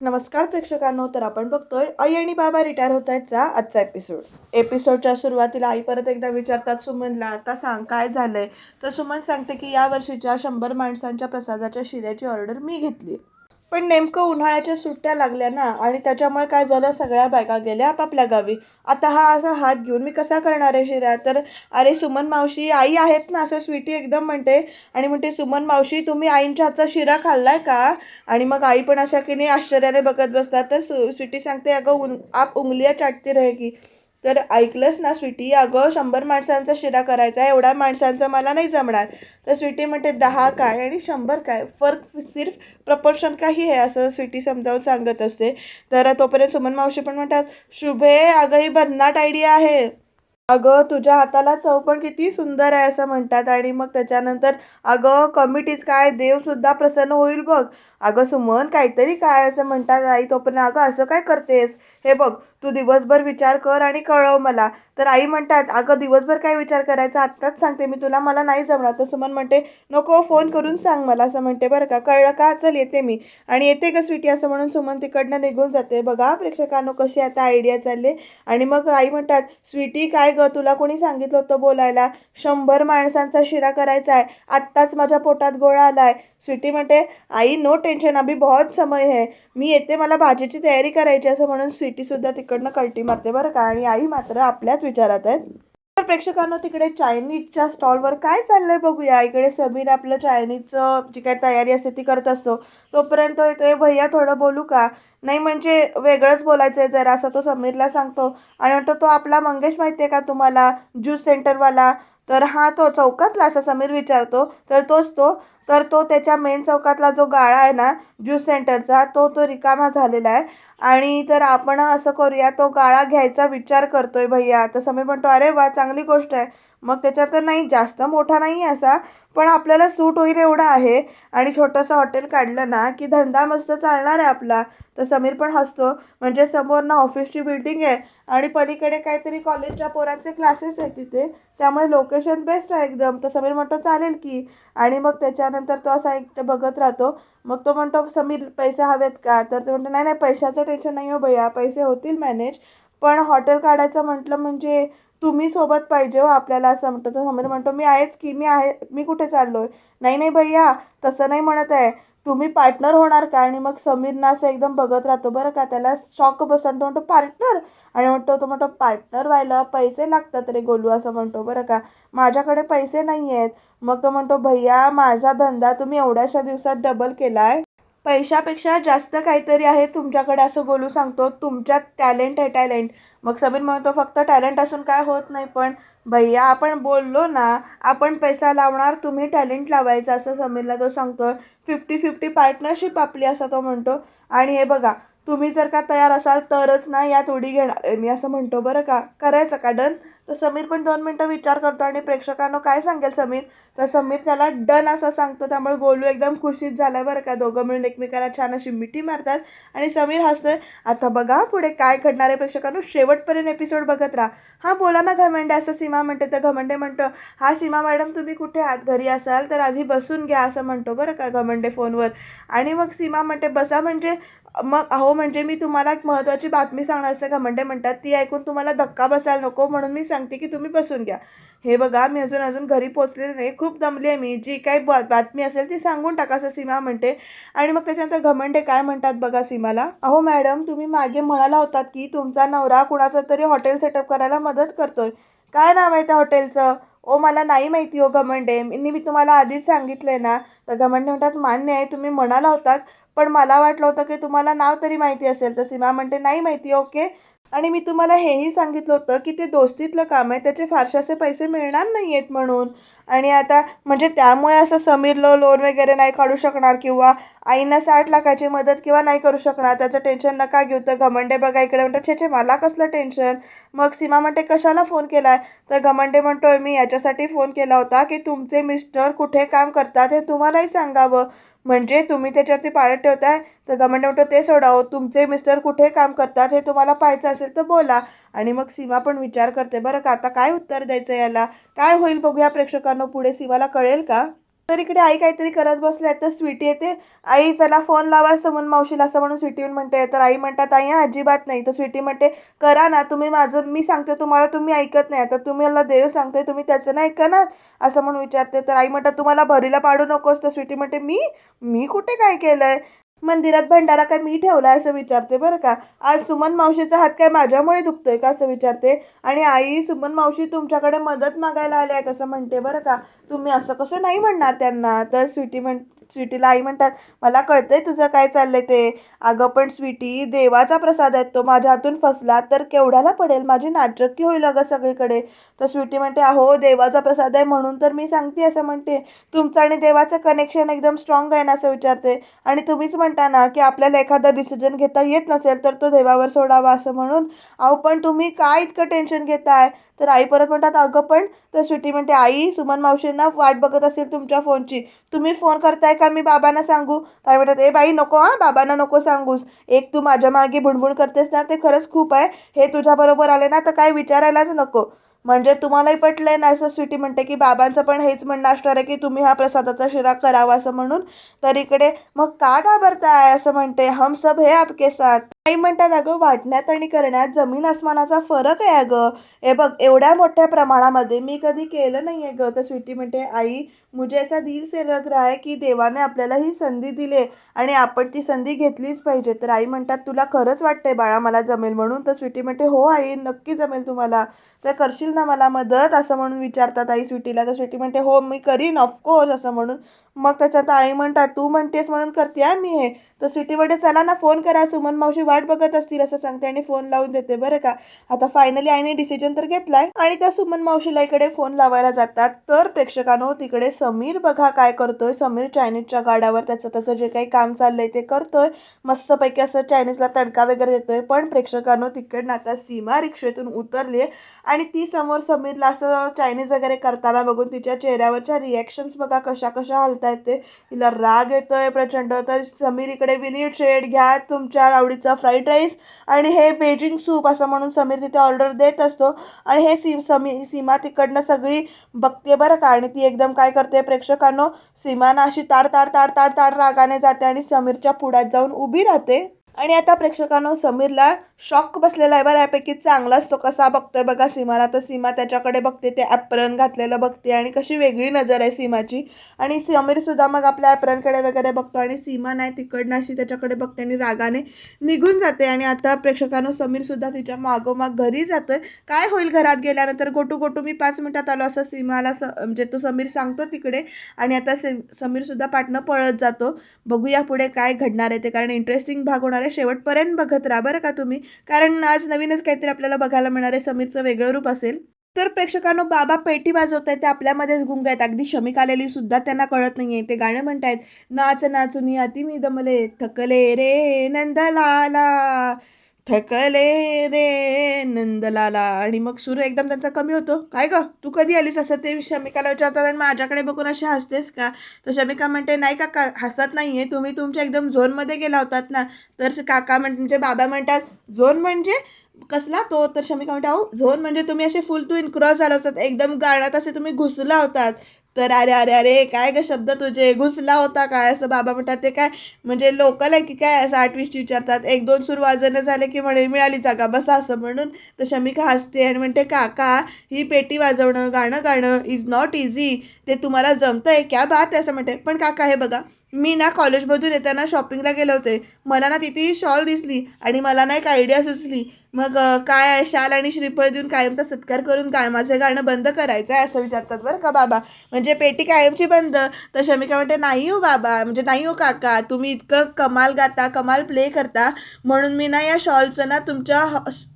नमस्कार प्रेक्षकांनो तर आपण बघतोय आई आणि बाबा रिटायर होत आहेतचा आजचा एपिसोड एपिसोडच्या सुरुवातीला आई परत एकदा विचारतात सुमनला आता सांग काय झालंय? तर सुमन सांगते की या वर्षीच्या शंभर माणसांच्या प्रसादाच्या शिऱ्याची ऑर्डर मी घेतली पण नेमकं उन्हाळ्याच्या सुट्ट्या लागल्या ना आणि त्याच्यामुळे काय झालं? सगळ्या बायका गेल्या आपापल्या गावी. आता हा असा हात घेऊन मी कसा करणार आहे शिरा? तर अरे सुमन मावशी आई आहेत ना असं स्वीटी एकदम म्हणते. आणि म्हणते सुमन मावशी तुम्ही आईंच्या हातचा शिरा खाल्लाय का? आणि मग आई पण अशा की नाही आश्चर्याने बघत बसतात. तर सु स्वीटी सांगते अगं उन आप उंगलिया चाटती रहेगी तर ऐकलंच ना स्वीटी अगं शंभर माणसांचा शिरा करायचा आहे एवढ्या माणसांचं मला नाही जमणार. तर स्वीटी म्हणते दहा काय आणि शंभर काय? फर्क सिर्फ प्रपोर्शन काही आहे? असं स्वीटी समजावून सांगत असते. तर तोपर्यंत सुमन मावशी पण म्हणतात शुभे अगं ही भन्नाट आयडिया आहे. अगं तुझ्या हाताला चव पण किती सुंदर आहे असं म्हणतात. आणि मग त्याच्यानंतर अगं कमिटीज काय? देवसुद्धा प्रसन्न होईल बघ. अगं सुमन काहीतरी काय असं म्हणतात आई तोपर्यंत अगं असं काय करतेस? हे बघ तू दिवसभर विचार कर आणि कळव मला. तर आई म्हणतात अगं दिवसभर काय विचार करायचा? आत्ताच सांगते मी तुला मला नाही जमणार. तर सुमन म्हणते नको फोन करून सांग मला असं म्हणते बरं का. कळलं का? चल येते मी. आणि येते का स्वीटी असं म्हणून सुमन तिकडनं निघून जाते. बघा प्रेक्षकांनो कशी आता आयडिया चालले. आणि मग आई म्हणतात स्वीटी काय गं? तुला कोणी सांगितलं होतं बोलायला? शंभर माणसांचा शिरा करायचा आहे आत्ताच माझ्या पोटात गोळा आला आहे स्वीटी म्हणते आई नो टेन्शन अभी बहुत समय है. मी येते मला भाजीची तयारी करायची असं म्हणून स्वीटीसुद्धा तिकडनं कल्टी मारते बरं का. आणि आई मात्र आपल्याच विचारात आहेत. तर प्रेक्षकांनो तिकडे चायनीजच्या स्टॉलवर काय चाललंय बघूया. इकडे समीर आपलं चायनीजचं जी काय तयारी असते ती करत असतो. तोपर्यंत येतोय भैया थोडं बोलू का? नाही म्हणजे वेगळंच बोलायचं आहे जरा असं तो समीरला सांगतो. आणि म्हणतो तो आपला मंगेश माहिती आहे का तुम्हाला? ज्यूस सेंटरवाला. तर हा तो चौकातला असा समीर विचारतो. तर तोच तो तर तो त्याच्या मेन चौकातला जो गाळा आहे ना ज्यूस सेंटरचा तो तो रिकामा झालेला आहे. आणि तर आपण असं करूया तो गाळा घ्यायचा विचार करतोय भैया. तर समीर म्हणतो अरे वा चांगली गोष्ट आहे. मग त्याच्यात तर नाही जास्त मोठा नाही असा पण आपल्याला सूट होईल एवढं आहे. आणि छोटंसं हॉटेल काढलं ना की धंदा मस्त चालणार आहे आपला. तर समीर पण हसतो. म्हणजे समोर ना ऑफिसची बिल्डिंग आहे आणि पलीकडे काहीतरी कॉलेजच्या पोरांचे क्लासेस आहेत तिथे. त्यामुळे लोकेशन बेस्ट आहे एकदम. तर समीर म्हणतो चालेल की. आणि मग त्याच्यानंतर तो असा एक बघत राहतो. मग तो म्हणतो समीर पैसे हवेत का? तर तो म्हणतो नाही नाही पैशाचं टेन्शन नाही हो भैया. पैसे होतील मॅनेज पण हॉटेल काढायचं म्हटलं म्हणजे तुम्ही सोबत पाहिजे हो आपल्याला असं म्हणतो. तर समीर म्हणतो मी आहेच की मी आहे मी कुठे चाललो आहे नाही नाही भैया तसं नाही म्हणत आहे. तुम्ही पार्टनर होणार का? आणि मग समीरना असं एकदम बघत राहतो बरं का त्याला शॉक बसतो म्हणतो पार्टनर आणि म्हणतो तो म्हणतो पार्टनर व्हायला पैसे लागतात रे गोलू असं म्हणतो बरं का माझ्याकडे पैसे नाही आहेत मग तो म्हणतो भैया माझा धंदा तुम्ही एवढ्याशा दिवसात डबल केला आहे पैशापेक्षा जास्त काहीतरी आहे तुमच्याकडे असं गोलू सांगतो. तुमच्यात टॅलेंट आहे टॅलेंट मग समीर म्हणतो फक्त टॅलेंट असून काय होत नाही पण भैया आपण बोललो ना आपण पैसा लावणार तुम्ही टॅलेंट लावायचं असं समीरला तो सांगतो. फिफ्टी फिफ्टी पार्टनरशिप आपली असं तो म्हणतो. आणि हे बघा तुम्ही जर का तयार असाल तरच ना यात उडी घेणार. मी असं म्हणतो बरं का? करायचं का? डन? तर समीर पण दोन मिनटं विचार करतो आणि प्रेक्षकांना काय सांगेल समीर? तर समीर त्याला डन असं सांगतो. त्यामुळे गोलू एकदम खुशीत झाला बरं का. दोघं मिळून एकमेकांना छान अशी मिठी मारतात. आणि समीर हसतोय. आता बघा पुढे काय घडणार आहे प्रेक्षकांनो? शेवटपर्यंत एपिसोड बघत राहा. हां बोला ना घमंडे असं सीमा म्हणते तर घमंडे म्हणतो हा सीमा मॅडम तुम्ही कुठे आहात? घरी असाल तर आधी बसून घ्या असं म्हणतो बरं का घमंडे फोनवर. आणि मग सीमा म्हणते बसा म्हणजे मग अहो म्हणजे मी तुम्हाला एक महत्त्वाची बातमी सांगणार असं घमंडे म्हणतात ती ऐकून तुम्हाला धक्का बसायला नको म्हणून मी सांगते की तुम्ही बसून घ्या. हे बघा मी अजून अजून घरी पोचलेले नाही खूप दमली आहे मी. जी काही बा बातमी असेल ती सांगून टाका असं सीमा म्हणते. आणि मग त्याच्यानंतर घमंडे काय म्हणतात बघा सीमाला? अहो मॅडम तुम्ही मागे म्हणाला होतात की तुमचा नवरा कुणाचा तरी हॉटेल सेटअप करायला मदत करतोय. काय नाव आहे त्या हॉटेलचं? ओ मला नाही माहिती हो घमंडे मी मी तुम्हाला आधीच सांगितलं आहे ना. तर घमंडे म्हणतात मान्य आहे तुम्ही म्हणाला होतात पण मला वाटलं होतं की तुम्हाला नाव तरी माहिती असेल. तर सीमा म्हणते नाही माहिती ओके. आणि मी तुम्हाला हेही सांगितलं होतं की ते दोस्तीतलं काम आहे त्याचे फारसे असे पैसे मिळणार नाही आहेत म्हणून. आणि आता म्हणजे त्यामुळे असं समीरला लोन वगैरे नाही काढू शकणार किंवा आईंना साठ लाखाची मदत किंवा नाही करू शकणार त्याचं टेन्शन नका घेऊ. तर घमंडे बघा इकडे म्हणतात छे छे मला कसलं टेन्शन मग सीमा म्हणते कशाला फोन केला आहे तर घमंडे म्हणतोय मी याच्यासाठी फोन केला होता की तुमचे मिस्टर कुठे काम करतात हे तुम्हालाही सांगावं. म्हणजे तुम्ही त्याच्यावरती पाळत ठेवताय? तर घमंडे म्हणतो ते सोडावं हो, तुमचे मिस्टर कुठे काम करतात हे तुम्हाला पाहायचं असेल तर बोला. आणि मग सीमा पण विचार करते बरं का आता काय उत्तर द्यायचं याला? काय होईल बघूया प्रेक्षकांना पुढे सीमाला कळेल का? तर इकडे आई काहीतरी करत बसल्या तर स्वीटी येते. आई चला फोन लावा समन मावशीला असं म्हणून स्वीटी म्हणते. तर आई म्हणतात आई अजिबात नाही. तर स्वीटी म्हणते करा ना तुम्ही माझं मी सांगते तुम्हाला तुम्ही ऐकत नाही. आता तुम्ही मला देव सांगते तुम्ही त्याचं नाही ऐकणार. असं म्हणून विचारते. तर आई म्हणतात तुम्हाला भरीला पाडू नकोस. तर स्वीटी म्हणते मी मी कुठे काय केलं आहे मंदिरात भंडारा काय मी ठेवला असं विचारते बरं का. आज सुमन मावशीचा हात काय माझ्यामुळे दुखतोय का असं विचारते. आणि आई सुमन मावशी तुमच्याकडे मदत मागायला आल्या आहेत असं म्हणते बरं का. तुम्ही असं कसं नाही म्हणणार त्यांना? तर स्वीटी म्हण स्वीटीला आई म्हणतात मला कळतंय तुझं काय चाललंय ते. अगं पण स्वीटी देवाचा प्रसाद आहे तो माझ्या हातून फसला तर केवढ्याला पडेल? माझी नाचक्की होईल अगं सगळीकडे. तर स्वीटी म्हणते अहो देवाचा प्रसाद आहे म्हणून तर मी सांगते असं म्हणते. तुमचं आणि देवाचं कनेक्शन एकदम स्ट्रॉंग आहे ना असं विचारते. आणि तुम्हीच म्हणता ना की आपल्याला एखादा डिसिजन घेता येत नसेल तर तो देवावर सोडावा असं म्हणून. अहो पण तुम्ही काय इतकं टेन्शन घेताय? तर आई परत म्हणतात अगं पण तर स्वीटी म्हणते आई सुमन मावशींना वाट बघत असेल तुमच्या फोनची. तुम्ही फोन करताय का मी बाबांना सांगू? काय म्हणतात ए बाई नको हां बाबांना नको सांगूस. एक तू माझ्या मागे भुणभुण करतेस ना ते खरंच खूप आहे. हे तुझ्याबरोबर आले ना तर काय विचारायलाच नको. म्हणजे तुम्हालाही पटलंय ना असं स्वीटी म्हणते की बाबांचं पण हेच म्हणणं असणार आहे की तुम्ही हा प्रसादाचा शिरा करावा असं म्हणून. तर इकडे मग का घाबरताय? असं म्हणते हम सब हे आपके साथ. आई म्हणतात अगं वाटण्यात आणि करण्यात जमीन आसमानाचा फरक आहे अगं. हे बघ एवढ्या मोठ्या प्रमाणामध्ये मी कधी केलं नाही आहे गं. तर स्वीटी म्हणते आई मुझे ऐसा दिल से लग रहा है की देवाने आपल्याला ही संधी दिली आणि आपण ती संधी घेतलीच पाहिजे. तर आई म्हणतात तुला खरंच वाटतंय बाळा मला जमेल म्हणून? तर स्वीटी म्हणते हो आई नक्की जमेल तुम्हाला. तर करशील ना मला मदत? असं म्हणून विचारतात आई स्वीटीला. तर स्वीटी म्हणते हो मी करीन ऑफकोर्स असं म्हणून. मग त्याच्यात आई म्हणतात तू म्हणतेस म्हणून करते मी हे. तर सिटीमध्ये चला ना फोन करा. सुमन मावशी वाट बघत असतील असं सांगते आणि फोन लावून देते बरं का. आता फायनली आईने डिसिजन तर घेतलाय आणि त्या सुमन मावशीला इकडे फोन लावायला जातात. तर प्रेक्षकांनो तिकडे समीर बघा काय करतोय. समीर चायनीजच्या गाड्यावर त्याचं त्याचं जे काही काम चाललंय ते करतोय. मस्तपैकी असं चायनीजला तडका वगैरे देतोय. पण प्रेक्षकांनो तिकडनं आता सीमा रिक्षेतून उतरली आणि ती समोर समीरला असं चायनीज वगैरे करताना बघून तिच्या चेहऱ्यावरच्या रिॲक्शन्स बघा कशा कशा हलता येते तिला राग येतोय प्रचंड. तर समीर इकडे विनीट शेड घ्या तुमच्या आवडीचा फ्राईड राईस आणि हे बेजिंग सूप असं म्हणून समीर तिथे ऑर्डर देत असतो. आणि हे सी समी सीमा तिकडनं सगळी बघते बरं का आणि ती एकदम काय करते प्रेक्षकांनो सीमाना अशी ताड ताड ताड ताड ताड रागाने जाते आणि समीरच्या पुढ्यात जाऊन उभी राहते. आणि आता प्रेक्षकांनो समीरला शॉक बसलेला आहे बऱ्यापैकी चांगलाच तो कसा बघतोय बघा सीमाला. तर सीमा त्याच्याकडे बघते ते ॲप्रन घातलेलं बघते आणि कशी वेगळी नजर आहे सीमाची. आणि समीरसुद्धा मग आपल्या ॲप्रनकडे वगैरे बघतो आणि सीमा नाही तिकडनं अशी त्याच्याकडे बघते आणि रागाने निघून जाते. आणि आता प्रेक्षकांनो समीरसुद्धा तिच्या मागोमाग घरी जातोय. काय होईल घरात गेल्यानंतर? गोटू गोटू मी पाच मिनटात आलो असं सीमाला स म्हणजे तो समीर सांगतो तिकडे. आणि आता समीरसुद्धा पाटणं पळत जातो. बघूया पुढे काय घडणार आहे ते कारण इंटरेस्टिंग भाग होणार आहे. शेवटपर्यंत बघत राहा बरं का तुम्ही? कारण आज नवीनच काहीतरी आपल्याला बघायला मिळणार आहे. समीरचं वेगळं रूप असेल. तर प्रेक्षकांनो बाबा पेटी वाजवत आहेत ते आपल्यामध्येच गुंग आहेत. अगदी शमिक आलेली सुद्धा त्यांना कळत नाहीये. ते गाणं म्हणतायत नाच नाचुनी अति मी दमले थकले रे नंदलाला. थकले रे नंदलाला. आणि मग सूर एकदम त्यांचा कमी होतो. काय ग? तू कधी आलीस असं? ते शमिकाला विचारतात आणि माझ्याकडे बघून अशी हसतेस का? तर शमिका म्हणते नाही काका हसत नाही आहे तुम्ही तुमच्या एकदम झोनमध्ये गेला होतात ना. तर काका म्हण म्हणजे बाबा म्हणतात झोन म्हणजे कसला तो? तर शमिका म्हणते अहो झोन म्हणजे तुम्ही असे फुल टू इनक्रॉस झाला होतात. एकदम गाण्यात असे तुम्ही घुसला होतात. तर अरे अरे अरे काय ग शब्द तुझे? घुसला होता काय असं बाबा म्हणतात ते काय? म्हणजे लोकल आहे की काय असं आठवीस विचारतात? एक दोन सूर वाजवणं झाले की म्हणे मिळाली जागा बसा असं म्हणून. तर शमिका हसते? आणि म्हणते काका ही पेटी वाजवणं गाणं गाणं इज नॉट इझी ते तुम्हाला जमतं आहे क्या बात आहे? असं म्हणते. पण काका हे बघा मी ना कॉलेजमधून येताना शॉपिंगला गेले होते. मला ना तिथे शॉल दिसली आणि मला ना एक आयडिया सुचली. मग काय शाल आणि श्रीफळ देऊन कायमचा सत्कार करून काय माझं गाणं बंद करायचं आहे असं विचारतात बरं का बाबा? म्हणजे पेटी कायमची बंद. तर शमिका म्हणते नाही हो बाबा. म्हणजे नाही हो काका. तुम्ही इतकं कमाल गाता कमाल प्ले करता. म्हणून मी ना या शॉलचं ना तुमच्या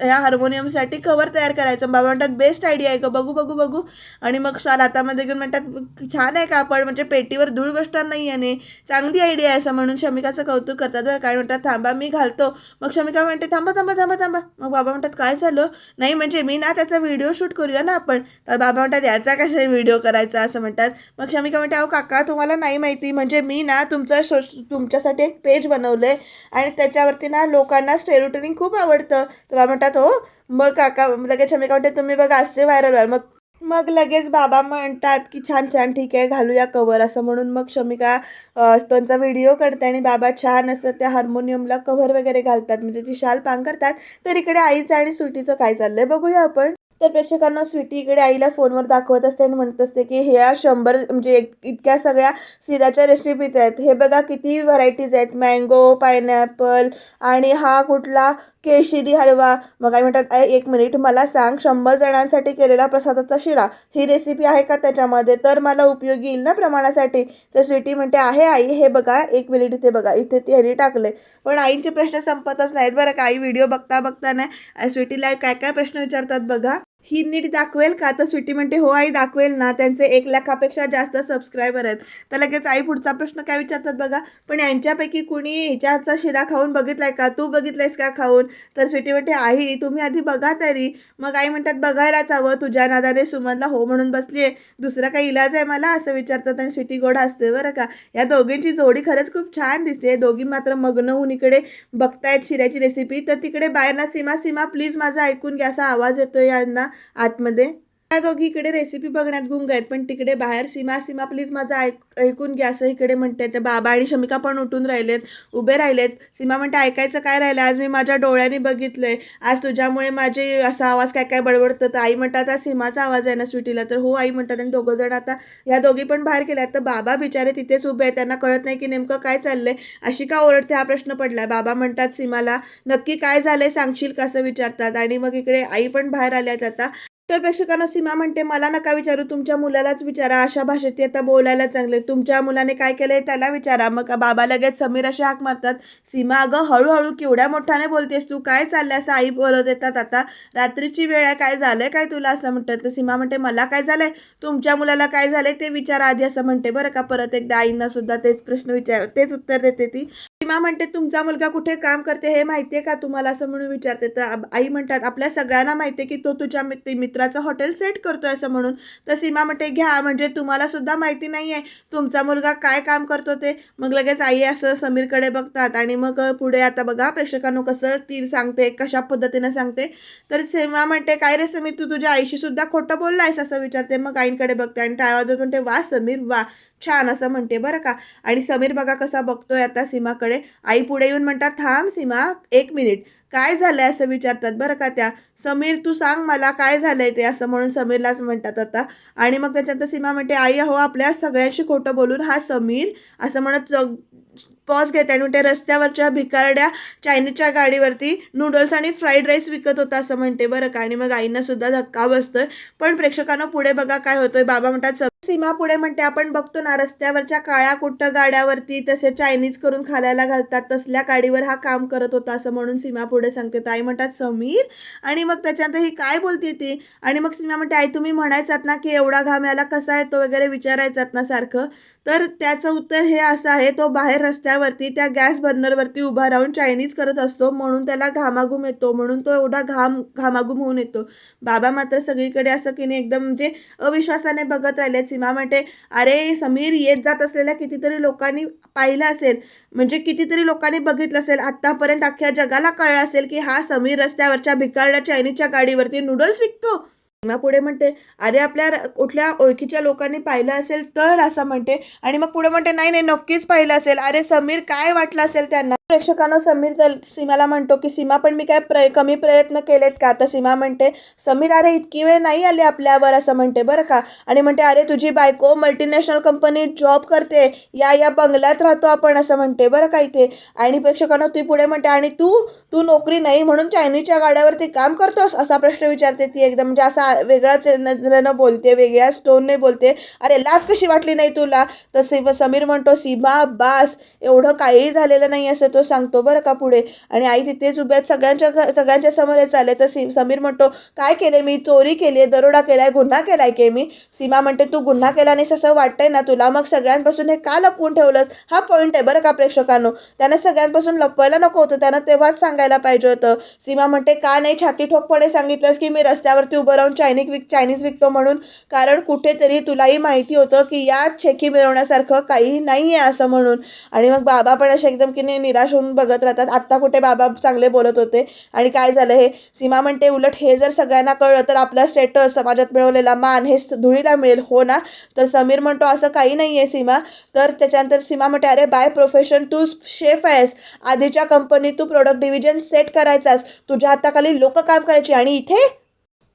ह्या हार्मोनियमसाठी कवर तयार करायचं. बाबा म्हणतात बेस्ट आयडिया आहे का बघू बघू बघू. आणि मग शाल हातामध्ये घेऊन म्हणतात छान आहे कापड म्हणजे पेटीवर धूळ बसणार नाही याने. चांगली आयडिया आहे असं. म्हणून शमिकाचं कौतुक करतात बरं काय म्हणतात थांबा मी घालतो. मग शमिका म्हणते थांबा थांबा थांबा थांबा. मग बाबा म्हणतात काय झालं? नाही म्हणजे मी ना त्याचा व्हिडिओ शूट करूया ना आपण. तर बाबा म्हणतात याचा कसा व्हिडिओ करायचा? असं म्हणतात. मग शमिका म्हणते अहो काका तुम्हाला नाही माहिती म्हणजे मी ना तुमचं सोश तुमच्यासाठी एक पेज बनवलं आहे आणि त्याच्यावरती ना लोकांना स्टेरोटनिंग खूप आवडतं. तर बाबा म्हणतात हो. मग काका लगेच शमिका म्हणते तुम्ही बघा असे व्हायरल व्हाल मग मग लगेच बाबा म्हणतात की छान छान ठीक आहे घालूया कवर असं म्हणून मग शमिका त्यांचा व्हिडिओ करते आणि बाबा छान असं त्या हार्मोनियमला कव्हर वगैरे घालतात. म्हणजे ती शाल पांघरतात तर इकडे आईचं आणि सुटीचं काय चाललंय बघूया आपण. तर प्रेक्षकांना स्वीटी इकडे आईला फोनवर दाखवत असते आणि म्हणत असते की ह्या शंभर म्हणजे एक- इतक्या सगळ्या सिराच्या रेसिपीज आहेत. हे बघा किती व्हरायटीज आहेत. मँगो पायनॅपल आणि हा कुठला केशरी हलवा. मग काय म्हणतात एक मिनिट मला सांग शंभर जणांसाठी केलेला प्रसादाचा शिरा ही रेसिपी आहे का त्याच्यामध्ये? तर मला उपयोगी येईल ना प्रमाणासाठी? तर स्वीटी म्हणते आहे आई हे बघा एक मिनिट इथे बघा इथे ते ह्यानी टाकले पण आईंचे प्रश्न संपतच नाहीत बरं का आई व्हिडिओ बघता बघता नाही स्वीटीला काय काय प्रश्न विचारतात बघा. ही नीट दाखवेल का? तर स्वीटी म्हणते हो आई दाखवेल ना. त्यांचे एक लाखापेक्षा जास्त सबस्क्रायबर आहेत. तर लगेच आई पुढचा प्रश्न काय विचारतात बघा. पण यांच्यापैकी कुणी हिच्याचा शिरा खाऊन बघितलाय का? तू बघितलायस का खाऊन? तर स्वीटी म्हणते आई तुम्ही आधी बघा तरी. मग आई म्हणतात बघायलाच हवं तुझ्या नादाने सुमनला हो म्हणून बसली आहे दुसरा काही इलाज आहे मला? असं विचारतात आणि स्वीटी गोड असते बरं का? या दोघींची जोडी खरंच खूप छान दिसते. दोघी मात्र मग्न होऊन इकडे बघतायत शिऱ्याची रेसिपी तर तिकडे बाहेरना सीमा सीमा प्लीज माझा ऐकून घ्या. असा आवाज येतो यांना. आतमध्ये त्या दोघी इकडे रेसिपी बघण्यात गुंग आहेत पण तिकडे बाहेर सीमा सीमा प्लीज माझं ऐक ऐकून घ्या असं इकडे म्हणते तर बाबा आणि शमिका पण उठून राहिलेत उभे राहिलेत. सीमा म्हणते ऐकायचं काय राहिलं आज मी माझ्या डोळ्यांनी बघितलंय. आज तुझ्यामुळे माझे असा आवाज काय काय बडबडतं? तर आई म्हणतात आता सीमाचा आवाज आहे ना स्वीटीला. तर हो आई म्हणतात आणि दोघं जण आता ह्या दोघी पण बाहेर गेल्यात. तर बाबा बिचारे तिथेच उभे आहेत. त्यांना कळत नाही की नेमकं काय चाललंय. अशी का ओरडते? हा प्रश्न पडलाय. बाबा म्हणतात सीमाला नक्की काय झालंय? सांगशील का? असं विचारतात. आणि मग इकडे आई पण बाहेर आल्यात आता. तर प्रेक्षकांना सीमा म्हणते मला नका विचारू तुमच्या मुलालाच विचारा अशा भाषेत ती आता बोलायला चांगले तुमच्या मुलाने काय केलंय त्याला विचारा. मग बाबा लगेच समीर असे हाक मारतात सीमा अगं हळूहळू केवढ्या मोठ्याने बोलतेस तू काय चाललं असं आई बोलत येतात आता? रात्रीची वेळ आहे काय झालंय काय तुला? असं म्हणतात. तर सीमा म्हणते मला काय झालंय? तुमच्या मुलाला काय झालंय ते विचारा आधी असं म्हणते. बरं का परत एकदा आईंना सुद्धा तेच प्रश्न विचार तेच उत्तर देते ती. सीमा म्हणते तुमचा मुलगा कुठे काम करते हे माहितीये का तुम्हाला? असं म्हणून विचारते. तर आई म्हणतात आपल्या सगळ्यांना माहितीये की तो तुझ्या मित्र मित्राचं हॉटेल सेट करतोय असं म्हणून. तर सीमा म्हणते घ्या म्हणजे तुम्हाला सुद्धा माहिती नाही आहे तुमचा मुलगा काय काम करतो ते. मग लगेच आई असं समीरकडे बघतात आणि मग पुढे आता बघा प्रेक्षकांनो कसं ती सांगते कशा पद्धतीनं सांगते. तर सीमा म्हणते काय रे समीर तू तुझ्या आईशी सुद्धा खोटं बोललायस? असं विचारते. मग आईंकडे बघते आणि टाळा वाजवत म्हणते वा समीर वा छान असं म्हणते बरं का. आणि समीर बघा कसा बघतोय आता सीमाकडे. आई पुढे येऊन म्हणतात थांब सीमा एक मिनिट. काय झालंय असं विचारतात बरं का त्या? समीर तू सांग मला काय झालंय ते असं म्हणून समीरलाच म्हणतात आता. आणि मग त्याच्यानंतर सीमा म्हणते आई हो आपल्या सगळ्यांशी खोटं बोलून हा समीर असं म्हणत पॉज घेत आणि त्या रस्त्यावरच्या भिकारड्या चायनीजच्या गाडीवरती नूडल्स आणि फ्राईड राईस विकत होता असं म्हणते बरं का. आणि मग आईंना सुद्धा धक्का बसतोय. पण प्रेक्षकांना पुढे बघा काय होतोय. बाबा म्हणतात सीमा पुढे म्हणते आपण बघतो ना रस्त्यावरच्या काळ्या कुट्ट गाड्यावरती तसे चायनीज करून खायला घालतात तसल्या गाडीवर हा काम करत होता असं म्हणून सीमा पुढे सांगते. आई म्हणतात समीर आणि मग त्याच्यानंतर ही काय बोलते ती? आणि मग सीमा म्हणते आई तुम्ही म्हणायचात ना की एवढा घाम याला कसा येतो वगैरे विचारायचात ना सारखं. तर त्याचं उत्तर हे असं आहे तो बाहेर रस्त्यावरती त्या गॅस बर्नरवरती उभा राहून चायनीज करत असतो. म्हणून त्याला घामाघूम येतो. म्हणून तो एवढा घाम घामाघूम होऊन येतो. बाबा मात्र सगळीकडे असं की नाही एकदम म्हणजे अविश्वासाने बघत राहिले. सीमा म्हणते अरे समीर येत जात असलेल्या कितीतरी लोकांनी पाहिलं असेल. म्हणजे कितीतरी लोकांनी बघितलं असेल. आत्तापर्यंत अख्ख्या जगाला कळलं असेल की हा समीर रस्त्यावरच्या भिकारड्या चायनीजच्या गाडीवरती नूडल्स विकतो. सीमा पुढे म्हणते अरे आपल्या कुठल्या ओळखीच्या लोकांनी पाहिलं असेल तर असं म्हणते. आणि मग पुढे म्हणते नाही नाही नक्कीच पाहिलं असेल. अरे समीर काय वाटलं असेल त्यांना? प्रेक्षकांना समीर तर सीमाला म्हणतो की सीमा पण मी काय प्रय कमी प्रयत्न केलेत का? तर सीमा म्हणते समीर अरे इतकी वेळ नाही आली आपल्यावर असं म्हणते बरं का? आणि म्हणते अरे तुझी बायको मल्टीनॅशनल कंपनीत जॉब करते या या बंगल्यात राहतो आपण असं म्हणते बरं का इथे? आणि प्रेक्षकांना ती पुढे म्हणते आणि तू तू नोकरी नाही म्हणून चायनीजच्या गाड्यावरती काम करतोस? असा प्रश्न विचारते ती एकदम म्हणजे असा वेगळाच नजरेनं बोलते वेगळ्या स्टोनने बोलते अरे लाज कशी वाटली नाही तुला? तर समीर म्हणतो सीमा बास एवढं काहीही झालेलं नाही असं तो सांगतो बरं का पुढे? आणि आई तिथेच उभ्यात आहेत सगळ्यांच्या घ- सगळ्यांच्या समोर हे चालले तर सी समीर म्हणतो काय केले मी? चोरी केली आहे दरोडा केला आहे गुन्हा केला आहे की मी? सीमा म्हणते तू गुन्हा केला नाहीस असं वाटतंय ना तुला? मग सगळ्यांपासून हे का लपवून ठेवलंस? हा पॉईंट आहे बरं का प्रेक्षकांनो. त्यानं सगळ्यांपासून लपवायला नको होतं. त्यानं तेव्हाच सांगायला पाहिजे होतं. सीमा म्हणते का नाही? छाती ठोकपणे सांगितलंस की मी रस्त्यावरती उभं राहून चायनीज विक चायनीज विकतो म्हणून? कारण कुठेतरी तुलाही माहिती होतं की यात शेकी मिळवण्यासारखं काही नाही आहे असं म्हणून. आणि मग बाबा पण असे एकदम की नाही निराश निराश होऊन बघत राहतात. आत्ता कुठे बाबा चांगले बोलत होते? आणि काय झालं हे? सीमा म्हणते उलट हे जर सगळ्यांना कळलं तर आपला स्टेटस समाजात मिळवलेला मान हे धुळीला मिळेल. हो ना? तर समीर म्हणतो असं काही नाही आहे सीमा. तर त्याच्यानंतर सीमा म्हणते अरे बाय प्रोफेशन तू शेफ आहेस. आधीच्या कंपनीत तू प्रोडक्ट डिव्हिजन सेट करायचास. तुझ्या हाताखाली लोक काम करायची आणि इथे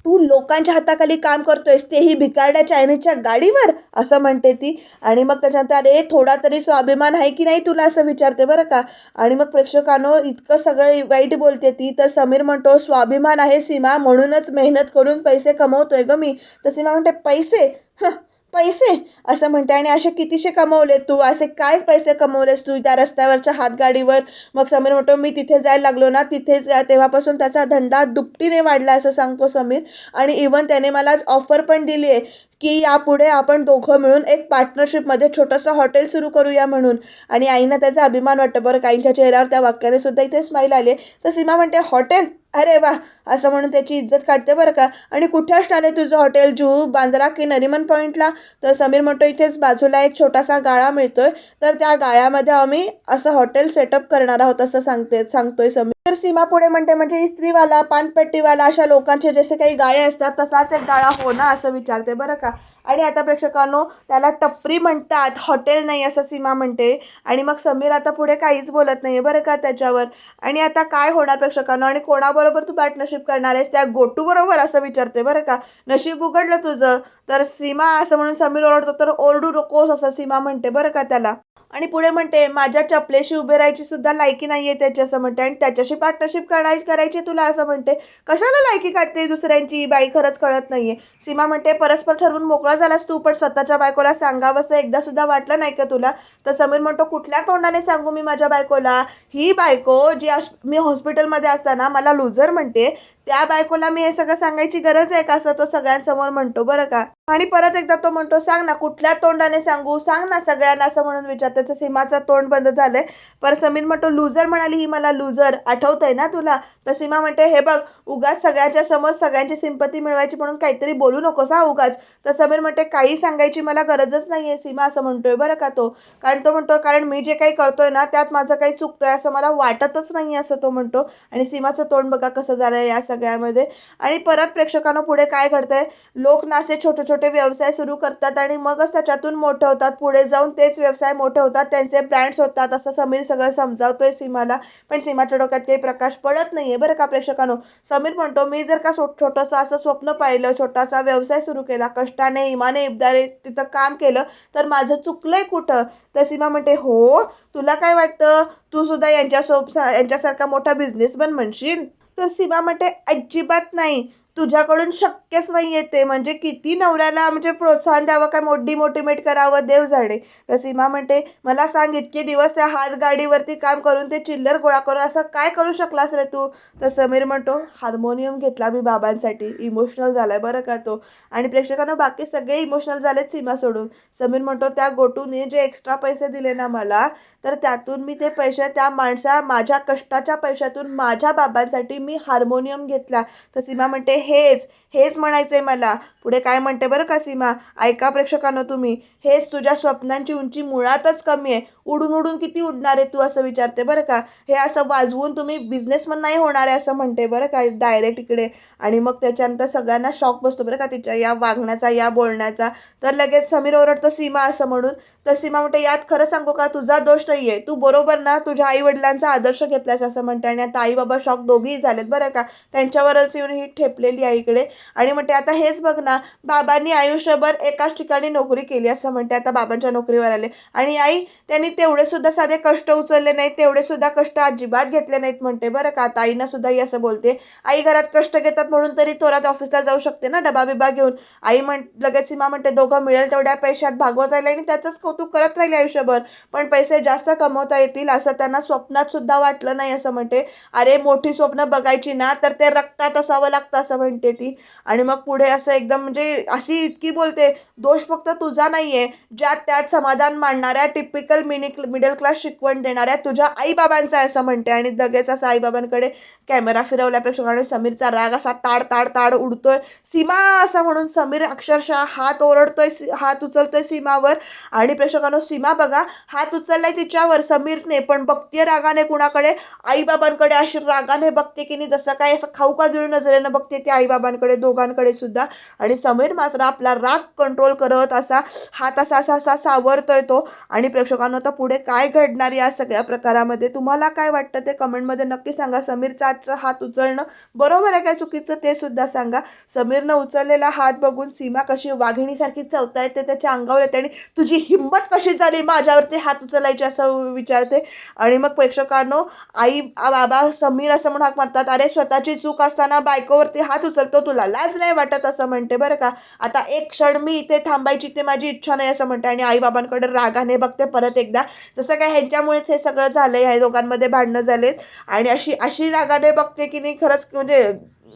तू लोकांच्या हाताखाली काम करतोयस तेही भिकारड्या चायनीजच्या गाडीवर? असं म्हणते ती. आणि मग त्याच्यानंतर अरे थोडा तरी स्वाभिमान आहे की नाही तुला? असं विचारते बरं का. आणि मग प्रेक्षकांनो इतकं सगळं वाईट बोलते ती. तर समीर म्हणतो स्वाभिमान आहे सीमा म्हणूनच मेहनत करून पैसे कमवतोय ग मी. तर सीमा म्हणते पैसे? हं, पैसे? असं म्हणते. आणि असे कितीशे कमवले? तू असे काय पैसे कमवलेस तू त्या रस्त्यावरच्या हातगाडीवर? मग समीर म्हणतो मी तिथे जायला लागलो ना तिथे जा- तेव्हापासून त्याचा धंदा दुपटीने वाढला असं सांगतो समीर. आणि इवन त्याने मला आज ऑफर पण दिली आहे की यापुढे आपण दोघं मिळून एक पार्टनरशिपमध्ये छोटंसं हॉटेल सुरू करूया म्हणून. आणि आईना त्याचा अभिमान वाटतं. बरं काहींच्या चेहऱ्यावर त्या वाक्याने सुद्धा इथे स्माईल आले तर सीमा म्हणते हॉटेल अरे वा! असं म्हणून त्याची इज्जत काढते बरं का. आणि कुठे असणार आहे तुझं हॉटेल जुहू बांद्रा की नरिमन पॉईंटला तर समीर म्हणतो इथेच बाजूला एक छोटासा गाळा मिळतोय. तर त्या गाळ्यामध्ये आम्ही असं हॉटेल सेटअप करणार आहोत असं सांगते सांगतोय समीर. तर सीमा पुढे म्हणते म्हणजे इस्त्रीवाला पानपट्टीवाला अशा लोकांचे जसे काही गाळे असतात तसाच एक गाळा हो ना असं विचारते बरं का. आणि आता प्रेक्षकांनो त्याला टपरी म्हणतात हॉटेल नाही असं सीमा म्हणते. आणि मग समीर आता पुढे काहीच बोलत नाही आहे बरं का त्याच्यावर. आणि आता काय होणार प्रेक्षकांनो? आणि कोणाबरोबर तू पार्टनरशिप करणार आहेस? त्या गोटूबरोबर असं विचारते बरं का. नशीब उघडलं तुझं. तर सीमा असं म्हणून समीर ओरडतो तर ओरडू नकोस असं सीमा म्हणते बरं का त्याला. आणि पुढे म्हणते माझ्या चपलेशी उभे राहायची सुद्धा लायकी नाही आहे त्याची असं म्हणते. आणि त्याच्याशी पार्टनरशिप करायची करायची तुला असं म्हणते. कशाला लायकी काढते दुसऱ्यांची? बाई खरंच कळत नाही आहे सीमा म्हणते परस्पर ठरवून मोकळा झालास तू पण स्वतःच्या बायकोला सांगावंसं एकदा सुद्धा वाटलं नाही का तुला? तर समीर म्हणतो कुठल्या तोंडाने सांगू मी माझ्या बायकोला? ही बायको जी मी हॉस्पिटलमध्ये असताना मला लुझर म्हणते त्या बायकोला मी हे सगळं सांगायची गरज आहे का? असं तो सगळ्यांसमोर म्हणतो बरं का? आणि परत एकदा तो म्हणतो सांग ना कुठल्या तोंडाने सांगू? सांग ना सगळ्यांना असं म्हणून विचार त्याचं सीमाचं तोंड बंद झालंय पर समीर म्हणतो लुझर म्हणाली ही मला लुझर आठवतंय ना तुला? तर सीमा म्हणते हे बघ उगाच सगळ्याच्या समोर सगळ्यांची सिंपती मिळवायची म्हणून काहीतरी बोलू नकोस हा उगाच. तर समीर म्हणते काही सांगायची मला गरजच नाही आहे सीमा असं म्हणतोय बरं का तो. कारण तो म्हणतो कारण मी जे काही करतोय ना त्यात माझं काही चुकतोय असं मला वाटतच नाही असं तो म्हणतो. आणि सीमाचं तोंड बघा कसं झालं या सगळ्यामध्ये. आणि परत प्रेक्षकांना पुढे काय घडतंय? लोक ना असे छोटे छोटे व्यवसाय सुरू करतात आणि मगच त्याच्यातून मोठे होतात. पुढे जाऊन तेच व्यवसाय मोठे होतात त्यांचे ब्रँड्स होतात असं समीर सगळं समजावतोय सीमाला. पण सीमाच्या डोक्यात काही प्रकाश पडत नाही आहे बरं का प्रेक्षकांनो? समीर म्हणतो मी जर का छोटंसं असं स्वप्न पाहिलं छोटासा व्यवसाय सुरू केला कष्टाने इमाने इबदारे तिथं काम केलं तर माझं चुकलंय कुठं? तर सीमा म्हणते हो तुला काय वाटतं? तू सुद्धा यांच्यासोब यांच्यासारखा मोठा बिझनेसमॅन म्हणशील? तर सीमा म्हणते अजिबात नाही. तुझ्याकडून शक्यच नाही येते. म्हणजे किती नवऱ्याला म्हणजे प्रोत्साहन द्यावं काय मोठी मोटिवेट करावं? देव जाणे. तर सीमा म्हणते मला सांग इतके दिवस त्या हातगाडीवरती काम करून ते चिल्लर गोळा करून असं काय करू शकलास रे तू? तर समीर म्हणतो हार्मोनियम घेतला मी बाबांसाठी. इमोशनल झालाय बरं का तो? आणि प्रेक्षकांना बाकी सगळे इमोशनल झालेत सीमा सोडून. समीर म्हणतो त्या गोटूने जे एक्स्ट्रा पैसे दिले ना मला तर त्यातून मी ते पैसे त्या माणसा माझ्या कष्टाच्या पैशातून माझ्या बाबांसाठी मी हार्मोनियम घेतला. तर सीमा म्हणते हेच हेच म्हणायचं आहे मला. पुढे काय म्हणते बरं का सीमा? ऐका प्रेक्षकांनो तुम्ही. हेच तुझ्या स्वप्नांची उंची मुळातच कमी आहे. उडून उडून किती उडणार आहे तू असं विचारते बरं का? हे असं वाजवून तुम्ही बिझनेसमन नाही होणार आहे असं म्हणते बरं का डायरेक्ट इकडे. आणि मग त्याच्यानंतर सगळ्यांना शॉक बसतो बरं का तिच्या या वागण्याचा या बोलण्याचा. तर लगेच समीर ओरडतो सीमा असं म्हणून. तर सीमा म्हणते यात खरं सांगू का? तुझा दोष नाही आहे तू बरोबर ना? तुझ्या आई वडिलांचा आदर्श घेतलास असं म्हणते. आणि आता आई बाबा शॉक दोघेही झालेत बरं का? त्यांच्यावरच येऊन ही ठेपलेली आहे इकडे. आणि म्हणते आता हेच बघ ना बाबांनी आयुष्यभर एकाच ठिकाणी नोकरी केली असं म्हणते. आता बाबांच्या नोकरीवर आले. आणि आई त्यांनी तेवढे सुद्धा साधे कष्ट उचलले नाहीत तेवढे सुद्धा कष्ट अजिबात घेतले नाहीत म्हणते. बरं का आता आईना सुद्धा ही असं बोलते. आई घरात कष्ट घेतात म्हणून तरी थोरात ऑफिसला जाऊ शकते ना डबा बिबा घेऊन. आई म्हण लगेच सीमा म्हणते दोघं मिळेल तेवढ्या पैशात भागवत राहिले आणि त्याचंच कौतुक करत राहिले आयुष्यभर. पण पैसे जास्त कमवता येतील असं त्यांना स्वप्नात सुद्धा वाटलं नाही असं म्हणते. अरे मोठी स्वप्न बघायची ना तर ते रक्तात असावं लागतं असं म्हणते ती. आणि मग पुढे असं एकदम म्हणजे अशी इतकी बोलते दोष फक्त तुझा नाही आहे ज्यात त्यात समाधान मांडणाऱ्या टिपिकल मिनी मिडल क्लास शिकवण देणाऱ्या तुझ्या आईबाबांचा आहे असं म्हणते. आणि लगेच असं आईबाबांकडे कॅमेरा फिरवल्या प्रेक्षकांनी समीरचा राग असा ताड ताड ताड उडतोय सीमा असं म्हणून समीर अक्षरशः हात ओरडतोय हात उचलतोय सीमावर. आणि प्रेक्षकांनो सीमा बघा हात उचललाय तिच्यावर समीरने पण बघतीये रागाने कुणाकडे? आईबाबांकडे अशी रागाने बघते की नाही जसं काय असं खाऊ का गिळून नजरेनं बघते ती आईबाबांकडे दोघांकडे सुद्धा. आणि समीर मात्र आपला राग कंट्रोल करत असा हात असा असा असा सावरतोय तो. आणि प्रेक्षकांना आता पुढे काय घडणार या सगळ्या प्रकारामध्ये? तुम्हाला काय वाटतं ते कमेंटमध्ये नक्की सांगा. समीरचा आजचं हात उचलणं बरोबर आहे काय चुकीचं ते सुद्धा सांगा. समीरनं उचललेला हात बघून सीमा कशी वाघिणीसारखी चवता येते त्याच्या अंगावर येते आणि तुझी हिंमत कशी झाली माझ्यावरती हात उचलायची असं विचारते. आणि मग प्रेक्षकांनो आई बाबा समीर असं म्हणून हाक मारतात. अरे स्वतःची चूक असताना बायकोवरती हात उचलतो तुला. लाज नाही वाटत असं म्हणते बरं का. आता एक क्षण मी इथे थांबायची ते माझी इच्छा नाही असं म्हणते आणि आईबाबांकडे रागाने बघते परत एकदा. जसं काय ह्यांच्यामुळेच हे सगळं झालं ह्या दोघांमध्ये भांडणं झालेत. आणि अशी अशी रागाने बघते की नाही खरंच म्हणजे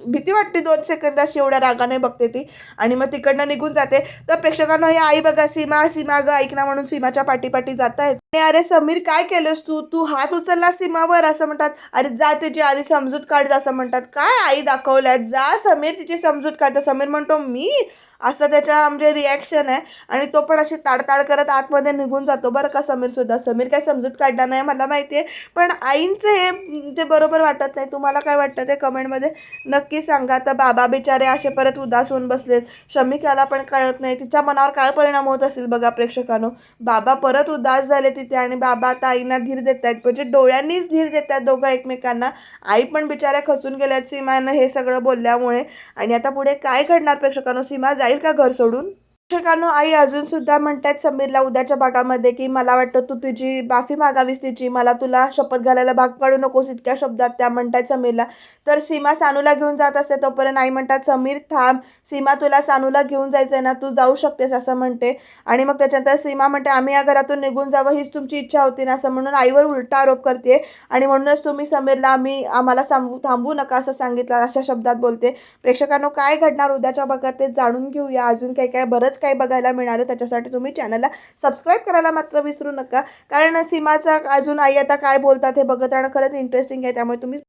भीती वाटते दोन सेकंद अशी एवढ्या रागाने बघते ती. आणि मग तिकडनं निघून जाते. तर प्रेक्षकांना हे आई बघा सीमा सीमा ग ऐक ना म्हणून सीमाच्या पाठीपाठी जात आहेत आणि अरे समीर काय केलंस तू? तू हात उचलला सीमावर? असं म्हणतात. अरे जा तिची आधी समजूत काढ असं म्हणतात. काय आई दाखवल्यात जा समीर तिची समजूत काढतो समीर म्हणतो मी? असं त्याच्या म्हणजे रिॲक्शन आहे. आणि तो पण अशी ताडताड करत आतमध्ये निघून जातो. बरं का समीरसुद्धा समीर काय समजूत काढणार नाही मला माहिती आहे. पण आईंचं हे ते बरोबर वाटत नाही. तुम्हाला काय वाटतं ते कमेंटमध्ये नक्की सांगा. तर बाबा बिचारे असे परत उदास होऊन बसलेत. शमिकाला पण कळत नाही. तिच्या मनावर काय परिणाम होत असेल बघा प्रेक्षकांनो. बाबा परत उदास झाले तिथे आणि बाबा आता धीर देत आहेत म्हणजे डोळ्यांनीच धीर देत आहेत दोघं एकमेकांना. आई पण बिचाऱ्या खचून गेल्यात. सीमानं हे सगळं बोलल्यामुळे. आणि आता पुढे काय घडणार प्रेक्षकांनो? सीमा जाईल का घर सोडून? प्रेक्षकांनो आई अजून सुद्धा म्हणतात समीरला उद्याच्या भागामध्ये की मला वाटतं तू तुझी माफी मागावीस तिची मला तुला शपथ घालायला भाग पाडू नकोस इतक्या शब्दात त्या म्हणतात समीरला. तर सीमा सानूला घेऊन जात असते तोपर्यंत आई म्हणतात समीर थांब. सीमा तुला सानूला घेऊन जायचं आहे ना तू जाऊ शकतेस असं म्हणते. आणि मग त्याच्यानंतर सीमा म्हणते आम्ही या घरातून निघून जावं हीच तुमची इच्छा होती ना असं म्हणून आईवर उलटा आरोप करते. आणि म्हणूनच तुम्ही समीरला आम्ही आम्हाला सांगू थांबू नका असं सांगितलं अशा शब्दात बोलते. प्रेक्षकांनो काय घडणार उद्याच्या भागात ते जाणून घेऊया. अजून काही काय बरंच काही बघायला मिळालं त्याच्यासाठी तुम्ही चॅनलला सबस्क्राईब करायला मात्र विसरू नका. कारण सीमाचा अजून आई आता काय बोलतात हे बघत राहणं खरंच इंटरेस्टिंग आहे त्यामुळे तुम्ही